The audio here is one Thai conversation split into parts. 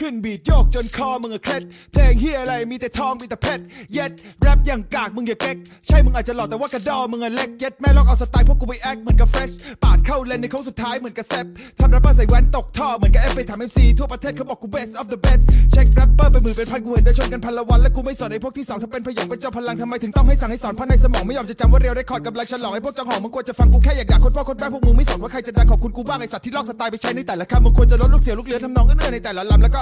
ขึ้นบีดโยกจนคอมึงอะเคล็ดเพลงเฮียอะไรมีแต่ทองมีแต่เพชรเย็ดแรปอย่างกากมึงอย่าเก๊กใช่มึงอาจจะหล่อแต่ว่ากระดอมึงอะเล็กเย็ดแม่ลองเอาสไตล์พวกกูไปแอคเหมือนกับเฟรชปาดเข้าเลนในโค้งสุดท้ายเหมือนกับแซปทำแรปเปอร์ใส่แว่นตกท่อเหมือนกับเอฟไปทำเอ็มซีทั่วประเทศเขาบอกกู best of the best เช็คแรปเปอร์เป็นหมื่นเป็นพันกูเห็นเดินชนกันพันละวันและกูไม่สอนไอ้พวกที่สองถ้าเป็นพยองเป็นเจ้าพลังทำไมถึงต้องให้สั่งให้สอนเพราะในสมองไม่ยอมจะจำว่าเรียวได้คอร์ดกำลังฉลองไอ้พวกจังหองมึงควรจะฟังกูแค่อยากด่าคนพ่อคนแม่พวกมึงไม่สนว่าใครจะดังขอบคุณกูบ้างไอ้สัตว์ที่ลอกสไตล์ไปใช้ในแต่ละคำมึงควรจะลดลูกเสียลูกเลือทำนองเอื้อในแต่ละลำแล้วก็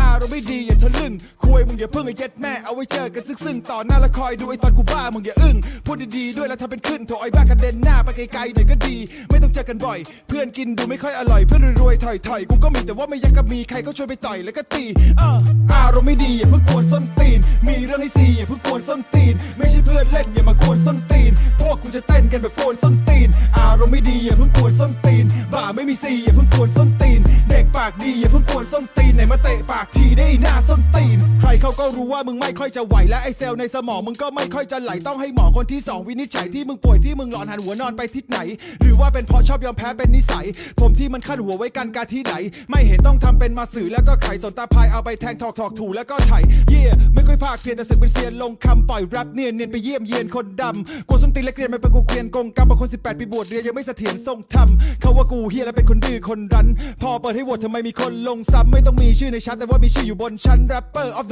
อารมณ์ไม่ดีอย่าทะลึ่งคุยมึงอย่าเพิ่งไอ้เย็ดแม่เอาไว้เจอกันซึ่งๆต่อหน้าและคอยดูไอ้ตอนกูบ้ามึงอย่าอึ้งพูดดีๆด้วยแล้วทำเป็นขึ้นโถไอ้บ้ากระเด็นหน้าไปไกลๆหน่อยก็ดี ไม่ต้องเจอกันบ่อย เพื่อนกินดูไม่ค่อยอร่อยเพื่อนรวยๆถอยๆกูก็มีแต่ว่าไม่อยากกับมีใครเขาชวนไปต่อยแล้วก็ตีเอออารมณ์ไม่ดีอย่าเพิ่งกวนส้นตีน มีเรื่องให้ซีอย่าเพิ่งกวนส้นตีน ไม่ใช่เพื่อนเล่นอย่ามากวนส้นตีน พวกกูจะเต้นกันแบบกวนส้นตีน อารมณ์ไม่ดีอย่าเพิ่งกวนส้นตีนบ่าไม่มีซีอย่าเพิ่งกวนส้นตีน เด็กปากดีอย่า วนส้นตีนไหนมาเตะปากทีได้หน้าส้นตีน รเขาก็รู้ว่ามึงไม่ค่อยจะไหวและไอเซลล์ในสมองมึงก็ไม่ค่อยจะไหลต้องให้หมอคนที่สองวินิจฉัยที่มึงป่วยที่มึงหลอนหันหัวนอนไปทิศไหน หรือว่าเป็นเพราะชอบยอมแพ้เป็นนิสัย ผมที่มันขั้นหัวไว้กันการที่ไหน ไม่เห็นต้องทำเป็นมาสื่อแล้วก็ไขสนตาพายเอาไปแทงถอกถอกถูแล้วก็ไถเย่ไม่ค่อยภาคเพียนแต่สึกเป็นเซียนลงคำปล่อยแรปเนียนเนียนไปเยี่ยมเยียนคนดำกูส้นตีนและเกรียนมันเป็นกูเกรียนกงกรรมบางคน 18 ปีบวชเรียนยังไม่เสถียรทรงธรรมเขาว่ากูเฮียและเป็นคนดื้อคนรั้น พอเปิดให้โหวตทำไมมีคนลงซ้ำไม่ต้องมีชื่อในชั้นแต่ว่ามีชื่ออยู่บนชั้น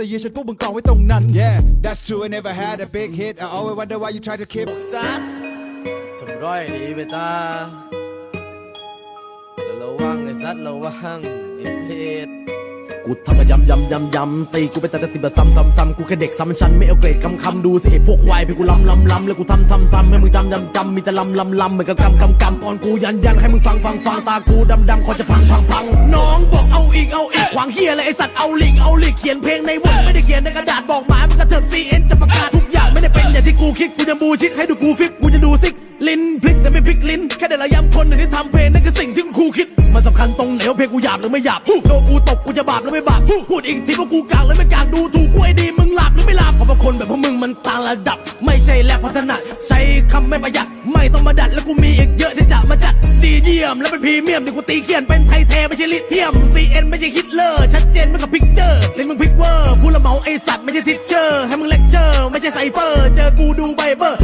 rapper of the year ฉันพวกมึงกองไว้ตรงนั้น yeah that's true I never had a big hit I always wonder why you try to keep สัตว์ทำร้อยดีไปตาระวังไอ้สัตว์ระวังไอ้เพศ กูทำมายำยำยำยำตีกูไปแต่ติดแบบซ้ำซ้ำซ้ำกูแค่เด็กซ้ำชั้นไม่เอาเกรดคำคำดูสิไอ้พวกควายพี่กูล้ำล้ำล้ำแล้วกูทำทำทำให้มึงจำจำจำมีแต่ล้ำล้ำล้ำเหมือนกับกำกำกำตอนกูยันยันให้มึงฟังฟังฟังตากูดำดำคอจะพังพังพังน้องบอกเอาอีกเอาอีกขวางเฮียเลยไอสัตว์เอาลิงเอาลิกเขียนเพลงในวงไม่ได้เขียนในกระดาษบอกหมามันกระเถิบซีเอ็นจะประกาศทุกอย่างไม่ได้เป็นอย่างที่กูคิดกูจะบูชิดให้ดูกูฟิกกูจะดูซิกลิ้นพลิกแต่ไม่พลิกลิ้นแค่ได้ระยำคนหนึ่งที่ทำเพลง คัญตรงไหนว่าเพลงกูหยาบหรือไม่หยาบโดนกูตบกูจะบาปหรือไม่บาปพูดอีกทีว่ากูกลางหรือไม่กลางดูถูกกูไอ้ดีมึงหลับหรือไม่หลับเพราะบางคนแบบพวกมึงมันต่างระดับ ไม่ใช่แลบพัฒนาใช้คำไม่ประหยัดไม่ต้องมาดัดแล้วกูมีอีกเยอะที่จะมาจัดดีเยี่ยมและเป็นพรีเมียมที่กูตีเขียนเป็นไทยแท้ไม่ใช่ลิเทียม CN ไม่ใช่ฮิตเลอร์ชัดเจนไม่กับพิกเจอร์เล่นมึงพิกเวอร์พูดละเมาไอสัตว์ไม่ใช่ทิชเชอร์ให้มึงเลคเชอร์ไม่ใช่ไซเฟอร์ เจอกูดูไบเบอร์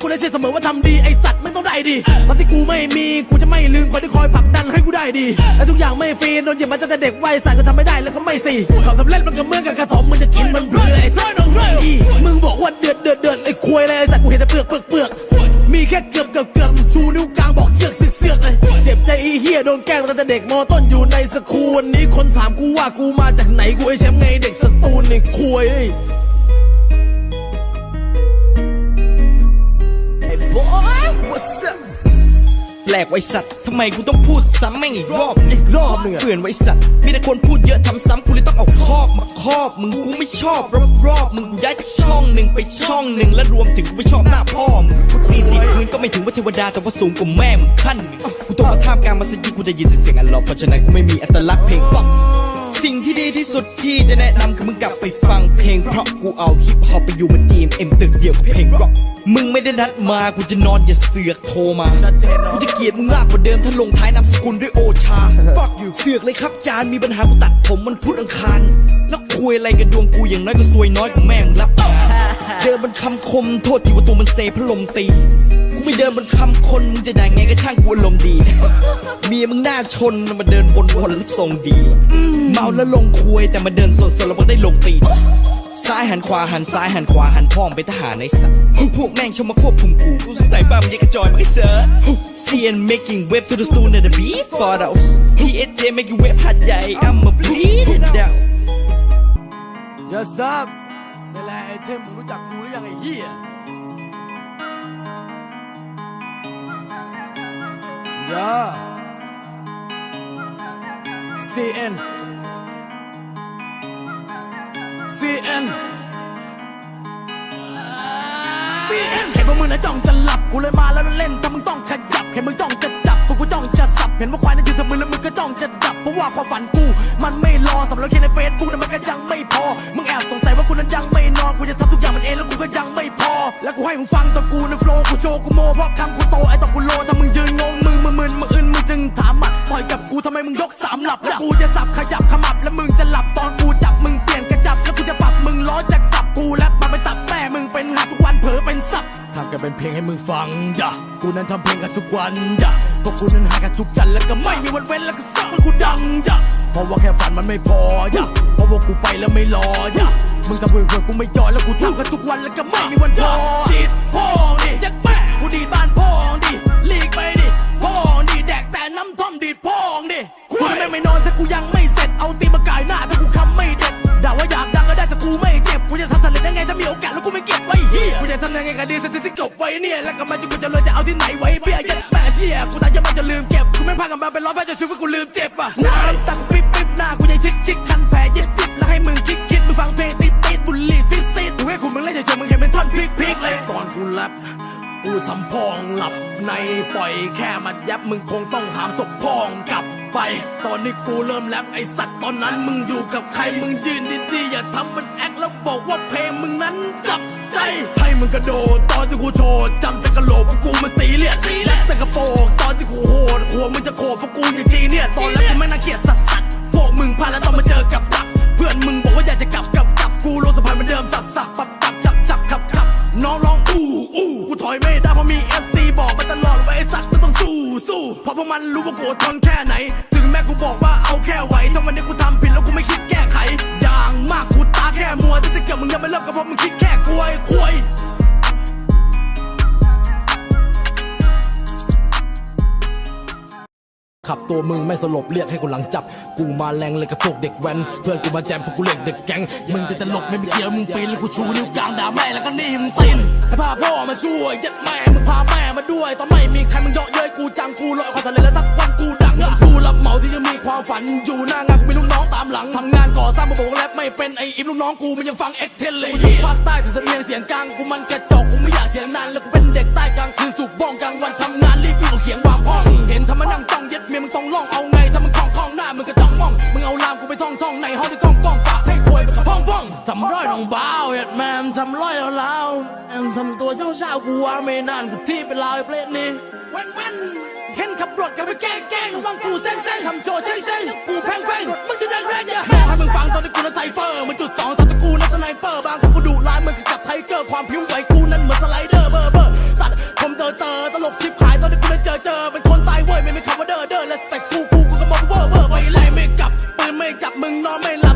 กูได้เชื่อเสมอว่าทำดีไอสัตว์ไม่ต้องได้ดีตอนที่กูไม่มีกูจะไม่ลืมคนที่คอยผลักดันให้กูได้ดีและทุกอย่างไม่ฟรีโดนเหยียบมาตั้งแต่เด็กวัยสัตว์ก็ทำไม่ได้แล้วก็ไม่สิควาสำเร็จมันก็เมือกับกระถมมึงจะกินมันเบื่อไอสัตว์น้องเรยมึงบอกว่าเดือดเดือดเดือดไอควยเลยไอสัตว์กูเห็นแต่เปลือกเปลือกเปลือกมีแค่เกือบเกือบเกือบชูนิ้วกลางบอกเสือกเสือกเสือกเลยเจ็บใจไอเฮียโดนแกล้งตั้งแต่เด็กมอต้นอยู่ในสกูลนี้คนถามกูว่ากูมาจากไหนกูไอแชมป์ไงเด็กสตูลไอควย แปลกไว้สัตว์ทำไมกูต้องพูดซ้ำแม่งอีกรอบอีกรอบหนึ่งอเปื่อนไว้สัตว์ มีแต่คนพูดเยอะทำซ้ำกูเลยต้องเอาคอกมาครอบ มึงกูไม่ชอบรอบรอบมึงกูย้ายจากช่องหนึ่งไปช่องหนึ่งและรวมถึงกูไม่ชอบหน้าพ่อมึงกูตีตีพื้นก็ไม่ถึงว่าเทวดาแต่ว่าสูงกว่าแม่มึงขั้นกูต้องมาท่ามกลางมัสยิดกูได้ยินแต่เสียงอัลลอฮ์เพราะฉะนั้นกูไม่มีอัตลักษณ์เพลงฟัง สิ่งที่ดีที่สุดที่จะแนะนำคือมึงกลับไปฟังเพลงเพราะกูเอาฮิปฮอปไปอยู่บนทีมเอ็มตึกเดียวกับเพลงร็อกมึงไม่ได้นัดมากูจะนอนอย่าเสือกโทรมากูจะเกลียดมึงมากกว่าเดิมถ้าลงท้ายนามสกุลด้วยโอชา Fuck you เสือกเลยครับจานมีปัญหากูตัดผมมันพุธอังคารแล้วคุยอะไรกับดวงกูอย่างน้อยก็ซวยน้อยกว่าแม่งรับงาน เดินบนคำคมโทษทีว่าตัวมันเซพระลมตีกูไม่เดินบนคำคนมึงจะด่าไงก็ช่างกูอารมณ์ดี เมียมึงหน้าชนมาเดินวนๆแล้วทรงดี เมาแล้วลงคุยแต่มาเดินสดๆแล้วมันได้ลงตีนซ้ายหันขวาหันซ้ายหันขวาหันพ่อมไปทหารในสัตว์พวกแม่งชมมาควบคุมกูกูใส่บ้ามันยังกระจอยมาไอ้เสือ CN making wave to the soon at the beat for those PSJ making wave หัดใหญ่ I'm a bleed it down ยาซับนี่ แหลไอเทมมึงรู้จักกูหรือยังไอ้เหี้ยยา CN CN CN เห็นพวกมึงนะจ้องจะหลับกูเลยมาแล้วเล่นแต่มึงต้องขยับเห็นมึงจ้องจะจับกูจ้องจะสับเห็นว่าควายนั้นอยู่ทำมือแล้วมึงก็จ้องจะดับเพราะว่าความฝันกู มันไม่รอสำหรับแค่ในเฟซบุ๊กนั้นมันก็ยังไม่พอมึงแอบสงสัยว่ากูนั้นยังไม่นอนกูจะทำทุกอย่างมันเองแล้วกูก็ยังไม่พอ แล้วกูให้มึงฟังตัวกูในโฟล์กูโชว์กูโมเพราะคำกูโตไอ้ตอนกูโลถ้ามึงยืนงงมึงมึงมึนมึงอึนมึงจึงถามอะต่อยกับกูทำไมมึงยกสามหลับแล้วกูจะสับขยับขมับแล้วมึงจะหลับตอนกู ซับทำกันเป็นเพลงให้มึงฟังอย่ากูนั้นทำเพลงกันทุกวันอย่าพวกกูนั้นหากันทุกจันแล้วก็ไม่มีวันเว้นแล้วก็ซักวันกูดังอย่าเพราะว่าแค่ฝันมันไม่พออย่าเพราะว่ากูไปแล้วไม่รออย่ามึงทำเพื่อนกูไม่ยอมแล้วกูทำกันทุกวันแล้วก็ไม่มีวันพอติดพ่อง จุกูจะเลยจะเอาที่ไหนไว้เบี้ยยัดแม่เชี่ยกูตายยังไม่จะลืมเก็บกูไม่พากันมาเป็นร้อยแพ้จนชีวิตกูลืมเจ็บอะน้ำตากูปิ๊บปิ๊บหน้ากูยังชิกชิกคันแผลยิบยิบแล้วให้มึงคิดคิดมึงฟังเพลงติดติดบุหรี่ซิดซิดกูให้คุณมึงเล่นเฉยๆมึงเห็นเป็นท่อนพลิกพลิกเลยตอนกูแรปกูทำพองหลับในปล่อยแค่มันยับมึงคงต้องหามศพพองกลับไปตอนนี้กูเริ่มแรปไอสัตว์ตอนนั้นมึงอยู่กับใครมึงยืนดีๆอย่าทำมันแอคแล้วบอกว่าเพลงมึงนั้นจับ ใจให้มึงกระโดดตอนที่กูโชว์จำสกะโหลกว่ากูมันสีเลียดสีและสกะโปรกตอนที่กูโหดหัวมึงจะโขดเพราะกูอย่างจีเนี่ยตอนแรกกูไม่น่าเกลียดสัสสัสพวกมึงพลาดแล้วต้องมาเจอกับดักเพื่อนมึงบอกว่าอยากจะกลับกลับกลับกูลงสะพานเหมือนเดิมสับสับปับปับฉับฉับขับขับน้องร้องอู้อู้กูถอยไม่ได้เพราะมีเอฟซีบอกมาตลอดว่าไอสัตว์มันต้องสู้สู้เพราะพวกมันรู้ว่ากูอดทนแค่ไหน ถึงแม้กูบอกว่าเอาแค่ไหวถ้าวันนี้กูทำผิดแล้วกูไม่คิดแก้ไขอย่าง มากกูตาแค่มัวแต่ถ้าเกิดมึงยังไม่เลิกก็เพราะมึงคิดแค่กลวยควยขับตัวมึงไม่สลบเรียกให้คนหลังจับ กูมาแรงเลยกับพวกเด็กแว้นเพื่อนกูมาแจมพวกกูเล่นเด็กแก๊งมึงจะตลกไม่มีเกี่ยวมึงปีนแล้วกูชูนิ้วกลางด่าแม่แล้วก็นี่มึงตีนให้พาพ่อมาช่วยยัดแม่มึงพาแม่มาด้วยตอนไม่มีใครมึงเยาะเย้ยกูจังกูลอยความสำเร็จแล้วสักวันกูดังเงินกูรับเหมาที่ยังมีความฝันอยู่น้างานกูมีลูกน้อง บอกว่าแรปไม่เป็นไออิมลูกน้องกูมันยังฟังเอ็กเทนเลยภาคใต้ถึงสำเนียงเสียงกลางกูมันกระจอกกูไม่อยากเถียงนานแล้วกูเป็นเด็กใต้กลางคืนสูบบ้องกลางวันทำงานรีบอยู่เขียงวางห้องเห็นทำมานั่งจ้องเย็ดเมียมึงต้องล่องเอาไงถ้ามึงคล่องคล่องหน้ามึงก็จ้องมองมึงเอาลามกูไปท่องท่องในห้องที่กล้องกล้องฝากให้ควยไปกับพ่องพ่องทำร้อยน้องบ้าวเอ็ดแมมทำร้อยแล้วแล้วแอมทำตัวเช้าเช้ากูว่าไม่นานกูที่เป็นลาวไอ้เปรตนี่เว้นเว้นเห็นขับรถกันไปแกล้งแกล้งระวังกูแซงแซงทำโชว์ใช่ใช่กูแพงแพงาย